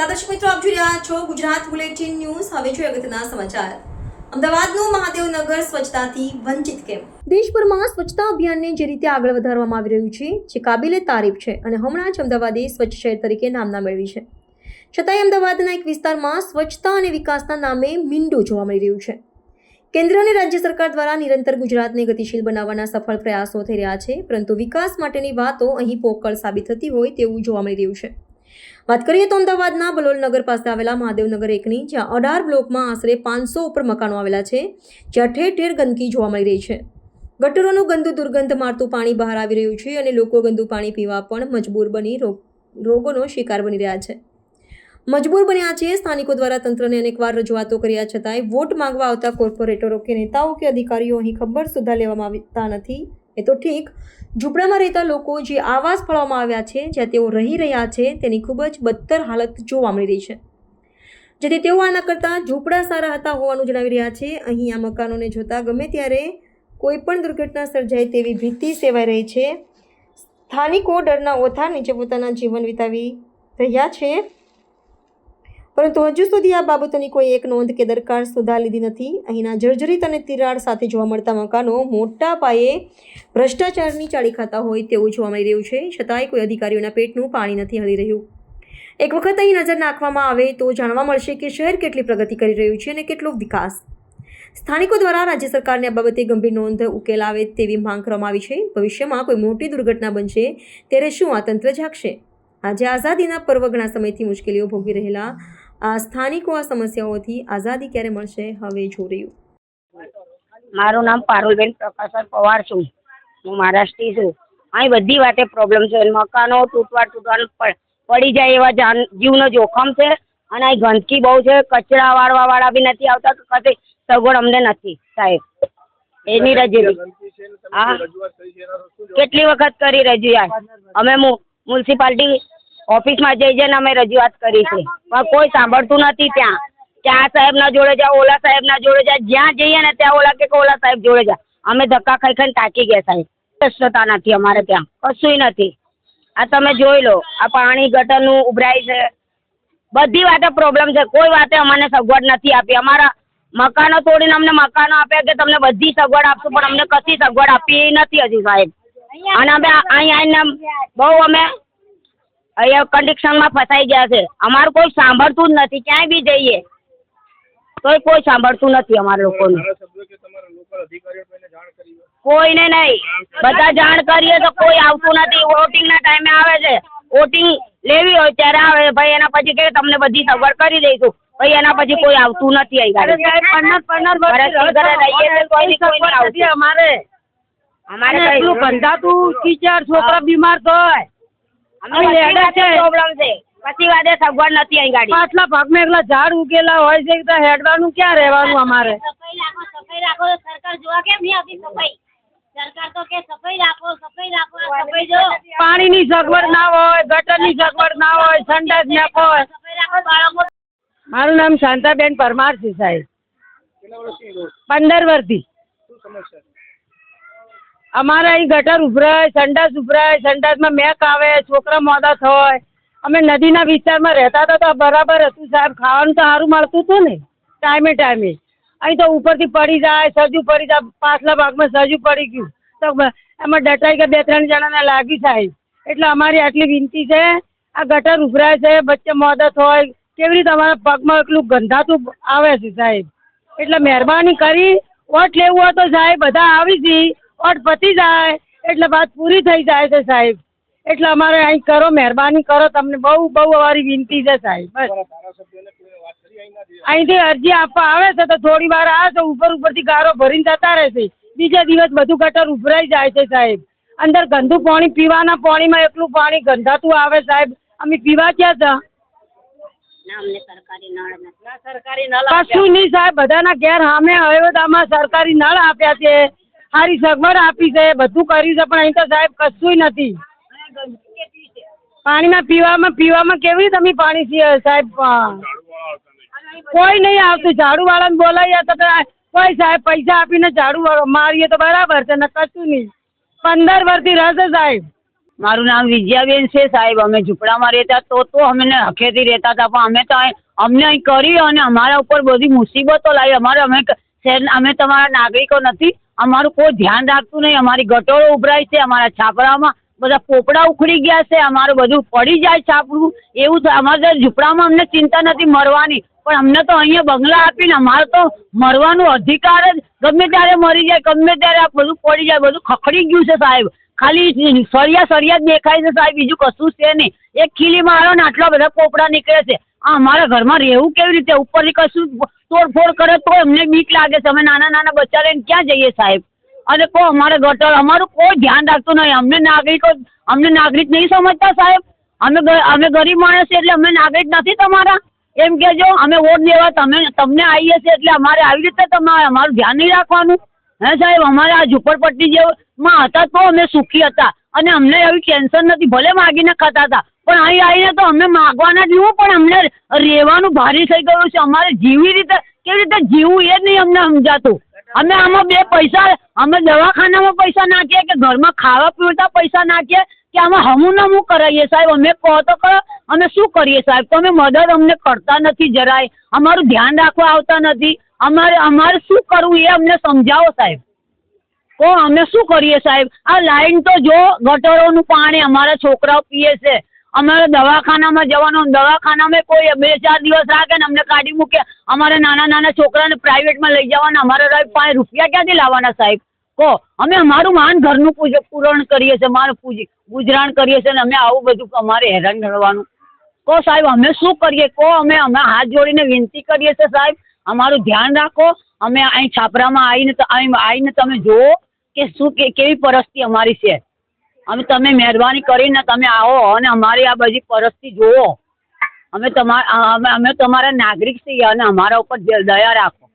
નમસ્કાર દર્શક મિત્રો, આપ જોઈ રહ્યા છો ગુજરાત બુલેટિન ન્યૂઝ. હવે જોઈએ અગત્યના સમાચાર. અમદાવાદનું મહાદેવનગર સ્વચ્છતાથી વંચિત કેમ? દેશભરમાં સ્વચ્છતા અભિયાનને જે રીતે આગળ વધારવામાં આવી રહ્યું છે, જે કાબિલે તારીફ છે અને હમણાં જ અમદાવાદે સ્વચ્છ શહેર તરીકે નામના મેળવી છે. છતાંય અમદાવાદના એક વિસ્તારમાં સ્વચ્છતા અને વિકાસના નામે મીંડું જોવા મળી રહ્યું છે. કેન્દ્ર અને રાજ્ય સરકાર દ્વારા નિરંતર ગુજરાતને ગતિશીલ બનાવવાના સફળ પ્રયાસો થઈ રહ્યા છે, પરંતુ વિકાસ માટેની વાતો અહીં પોકળ સાબિત થતી હોય તેવું જોવા મળી રહ્યું છે. વાત કરીએ તો અમદાવાદના બલોલ નગર પાસે આવેલા મહાદેવનગર એકની, જ્યાં અઢાર બ્લોકમાં આશરે પાંચસો ઉપર મકાનો આવેલા છે, જ્યાં ઠેર ઠેર ગંદકી જોવા મળી રહી છે. ગટરોનું ગંદુ દુર્ગંધ મારતું પાણી બહાર આવી રહ્યું છે અને લોકો ગંદુ પાણી પીવા પણ મજબૂર બની રોગ, રોગોનો શિકાર બની રહ્યા છે. મજબૂર બન્યા છે સ્થાનિકો દ્વારા તંત્રને અનેકવાર રજૂઆતો કર્યા છતાંય વોટ માંગવા આવતા કોર્પોરેટરો કે નેતાઓ કે અધિકારીઓ અહીં ખબર સુધા લેવામાં આવતા નથી. એ તો ઠીક. ઝૂંપડામાં રહેતા લોકો જે આવાસ ફાળવવામાં આવ્યા છે, જ્યાં તેઓ રહી રહ્યા છે, તેની ખૂબ જ બદતર હાલત જોવા મળી રહી છે. જેથી તેઓ આના કરતાં ઝૂંપડા સારા હતા હોવાનું જણાવી રહ્યા છે. અહીં આ મકાનોને જોતાં ગમે ત્યારે કોઈ પણ દુર્ઘટના સર્જાય તેવી ભીતિ સેવાઈ રહી છે. સ્થાનિકો ડરના ઓથાર નીચે પોતાના જીવન વિતાવી રહ્યા છે. પરંતુ હજુ સુધી આ બાબતોની કોઈ એક નોંધ કે દરકાર સુધા લીધી નથી. અહીંના જર્જરિત અને તિરાડ સાથે જોવા મળતા મકાનો મોટા પાયે ભ્રષ્ટાચારની ચાળી ખાતા હોય તેવું જોવા મળી રહ્યું છે. છતાંય કોઈ અધિકારીઓના પેટનું પાણી નથી હલી રહ્યું. એક વખત અહીં નજર નાખવામાં આવે તો જાણવા મળશે કે શહેર કેટલી પ્રગતિ કરી રહ્યું છે અને કેટલો વિકાસ. સ્થાનિકો દ્વારા રાજ્ય સરકારને આ બાબતે ગંભીર નોંધ ઉકેલ આવે તેવી માંગ કરવામાં આવી છે. ભવિષ્યમાં કોઈ મોટી દુર્ઘટના બનશે ત્યારે શું આ તંત્ર જાગશે? આજે આઝાદીના પર્વ ઘણા સમયથી મુશ્કેલીઓ ભોગવી રહેલા આ સ્થાનિકો આ સમસ્યાઓથી આઝાદી ક્યારે મળશે હવે જો રહ્યું. મારું નામ પારુલબેન પ્રકાશર પવાર છું. હું મહારાષ્ટ્રી છું. અહીં બધી વાતે પ્રોબ્લેમ છે. મકાનો તૂટવા તૂટવાનું પડી જાય એવા જાન જીવનો જોખમ છે. અને અહીં ગંદકી બહુ છે. કચરા વાળવા વાળા બી નથી આવતા તો કદી સગવડ અમને નથી સાહેબ. એની રજૂઆત હા. કેટલી વખત કરી રજૂઆત? અમે મ્યુનિસિપાલિટી ઓફિસમાં જઈ જઈને અમે રજૂઆત કરી છે. પણ કોઈ સાંભળતું નથી ત્યાં. કે આ સાહેબના જોડે જા, ઓલા સાહેબના જોડે જા. જ્યાં જઈએ ને ત્યાં ઓલા કે ઓલા સાહેબ જોડે જા. અમે ધક્કા ખાઈ ખાઈને તાકી ગયા સાહેબ. સ્વચ્છતા નથી અમારે ત્યાં. કશુંય નથી. આ તમે જોઈ લો, આ પાણી ગટરનું ઉભરાય છે. બધી વાતે પ્રોબ્લેમ છે. કોઈ વાતે અમને સગવડ નથી આપી. અમારા મકાનો તોડીને અમને મકાનો આપ્યા કે તમને બધી સગવડ આપશું, પણ અમને કશી સગવડ આપી નથી હજી સાહેબ. અને અમે અહીં આવીને બહુ અમે અહીંયા કંડિક્શનમાં ફસાઈ ગયા છે. અમારું કોઈ સાંભળતું જ નથી. ક્યાંય બી જઈએ. તોય કોઈ સાંભળતું નથી અમારા લોકોનું. કોઈને નહીં. બધા જાણ કરીએ તો કોઈ આવતું નથી. વોટિંગના ટાઈમે આવે છે. વોટિંગ લેવી હોય ત્યારે આવે. ભાઈ એના પછી કે તમને બધી સગવડ કરી દઈશું. ભાઈ એના પછી કોઈ આવતું નથી. અમારે. અમારે ટીચર એટલું ગંધાતું કીચડ છોકરા બીમાર થાય પ્રોબ્લેમ છે. પછી વાતે સગવડ નથી અહીં ગાડી. પાછલા ભાગમાં એકલા ઝાડ ઉગેલા હોય છે તો હેડવાનું ક્યાં રહેવાનું અમારે? સફાઈ રાખો સફાઈ રાખો સરકાર જોવા કેમ નહીં આવતી સફાઈ? સરકાર તો કે સફાઈ રાખો સફાઈ રાખો સફાઈ જો. પાણીની સગવડ ના હોય ગટરની સગવડ ના હોય સંડાસ ના હોય. મારું નામ શાંતાબેન પરમાર છે? સાહેબ પંદર વર્ષથી. અમારે અહીં ગટર ઉભરાય, સંડાસ ઉભરાય, સંડાસમાં મેક આવે, છોકરા મોડા થાય. અમે નદીના વિસ્તારમાં રહેતા હતા તો બરાબર હતું સાહેબ. ખાવાનું તો સારું મળતું હતું ને, ટાઈમે ટાઈમે. અહીં તો ઉપરથી પડી જાય સજુ પડી જાય, પાછલા ભાગમાં સજુ પડી ગયું. તો એમાં ડટાઈ કે બે ત્રણ જણાને લાગી સાહેબ એટલે અમારી આટલી વિનંતી છે, આ ગટર ઉભરાય છે વચ્ચે મોદત હોય કેવી રીતે અમારા પગમાં એટલું ગંધાતું આવે છે સાહેબ? એટલે મહેરબાની કરી વોટ લેવું હોય તો સાહેબ, બધા આવી જઈ વોટ પતી જાય એટલે વાત પૂરી થઈ જાય છે સાહેબ. એટલે અમારે અહીં કરો મહેરબાની કરો તમને બહુ બહુ અમારી વિનંતી છે સાહેબ બસ. અહીંથી અરજી આપવા આવે છે તો થોડી વાર આવે તો ઉપર ઉપરથી ગારો ભરીને જતા રહેશે બીજા દિવસ બધું ગટર ઉભરાઈ જાય છે સાહેબ. અંદર ગંદુ પાણી પીવાના પાણીમાં એટલું પાણી ગંધાતું આવે સાહેબ. અમે પીવા ક્યાં જા? ના અમને સરકારી નળ નથી. સરકારી નળ કશું નહીં સાહેબ બધાના ઘેર સામે અયોધ્યામાં સરકારી નળ આપ્યા છે. સારી સગવડ આપી છે, બધું કર્યું છે, પણ અહીં તો સાહેબ કશું નથી. પાણીના પીવામાં પીવામાં કેવી રીતે પાણી છીએ સાહેબ? કોઈ નહીં આવતું ઝાડુ વાળાને બોલાવીએ તો કોઈ સાહેબ પૈસા આપીને ઝાડુ મારીએ તો બરાબર છે, ને કશું નહીં. પંદર વર્ષથી રહેશે સાહેબ. મારું નામ વિજયાબેન છે સાહેબ, અમે ઝૂંપડામાં રહેતા, તો તો અમે હખેથી રહેતા હતા, પણ અમે તો અમને અહીં કરી અને અમારા ઉપર બધી મુસીબતો લાવી, અમારે અમે અમે તમારા નાગરિકો નથી અમારું કોઈ ધ્યાન રાખતું નહીં. અમારી ગટોરો ઉભરાય છે, અમારા છાપરામાં બધા પોપડા ઉખડી ગયા છે, અમારું બધું પડી જાય છાપરું. એવું થાય, અમારે ઝૂંપડામાં અમને ચિંતા નથી મરવાની. પણ અમને તો અહીંયા બંગલા આપીને અમારે તો મરવાનો અધિકાર જ ગમે ત્યારે મરી જાય, ગમે ત્યારે આ બધું પડી જાય, બધું ખખડી ગયું છે સાહેબ. ખાલી સળિયા સળિયા જ દેખાય છે સાહેબ, બીજું કશું છે નહીં. એક ખીલી મારો ને આટલા બધા પોપડા નીકળે છે. આ અમારા ઘરમાં રહેવું કેવી રીતે? ઉપરથી કશું તોડફોડ કરે તો અમને બીક લાગે છે. અમે નાના નાના બચ્ચા લઈને ક્યાં જઈએ સાહેબ? અને કહો અમારે ગટર, અમારું કોઈ ધ્યાન રાખતું નહીં. અમને નાગરિકો, અમને નાગરિક નહીં સમજતા સાહેબ. અમે અમે ગરીબ માણસ છીએ એટલે અમે નાગરિક નથી તમારા. એમ કહેજો, અમે વોટ દેવા તમે, તમને આવીએ છીએ એટલે અમારે આવી રીતે તમારે અમારું ધ્યાન નહીં રાખવાનું. હે સાહેબ, અમારે આ ઝુંપડપટ્ટી જેમાં હતા તો અમે સુખી હતા. અને અમને એવી ટેન્શન નથી. ભલે માગીને ખાતા હતા, પણ અહીં આવીને તો અમે માગવાના જ નહીં, પણ અમને રહેવાનું ભારી થઈ ગયું છે. અમારે જીવી રીતે, કેવી રીતે જીવવું એ જ નહીં અમને સમજાતું. અમે આમાં બે પૈસા, અમે દવાખાનામાં પૈસા નાખીએ કે ઘરમાં ખાવા પીવતા પૈસા નાખીએ કે આમાં હમું નમું કરાવીએ સાહેબ? અમે કહો તો કરો અમે શું કરીએ સાહેબ? તમે મદદ અમને કરતા નથી જરાય. અમારું ધ્યાન રાખવા આવતા નથી. અમારે અમારે શું કરવું એ અમને સમજાવો સાહેબ. તો અમે શું કરીએ સાહેબ? આ લાઈન તો જો ગટરોનું પાણી અમારા છોકરાઓ પીએ છે. અમારે દવાખાનામાં જવાનું, દવાખાનામાં કોઈ બે ચાર દિવસ રાખે ને અમને કાઢી મૂકે. અમારે નાના નાના છોકરાને પ્રાઇવેટમાં લઈ જવાના. અમારે પાંચ રૂપિયા ક્યાંથી લાવવાના સાહેબ? કહો અમે અમારું માન ઘરનું પૂજ, પૂરણ કરીએ છીએ મારું પૂજ ગુજરાણ કરીએ છીએ ને અમે આવું બધું અમારે હેરાન કરવાનું. કહો સાહેબ, અમે શું કરીએ? કહો અમે અમે હાથ જોડીને વિનંતી કરીએ છીએ સાહેબ. અમારું ધ્યાન રાખો. અમે અહીં છાપરામાં આવીને આવીને તમે જુઓ. કે શું કે, કેવી પરસ્તી અમારી છે? અમે તમે મહેરબાની કરીને તમે આવો અને અમારી આ બધી પરસ્તી જુઓ. અમે તમારા અમે તમારા નાગરિક છીએ અને અમારા ઉપર દયા રાખો.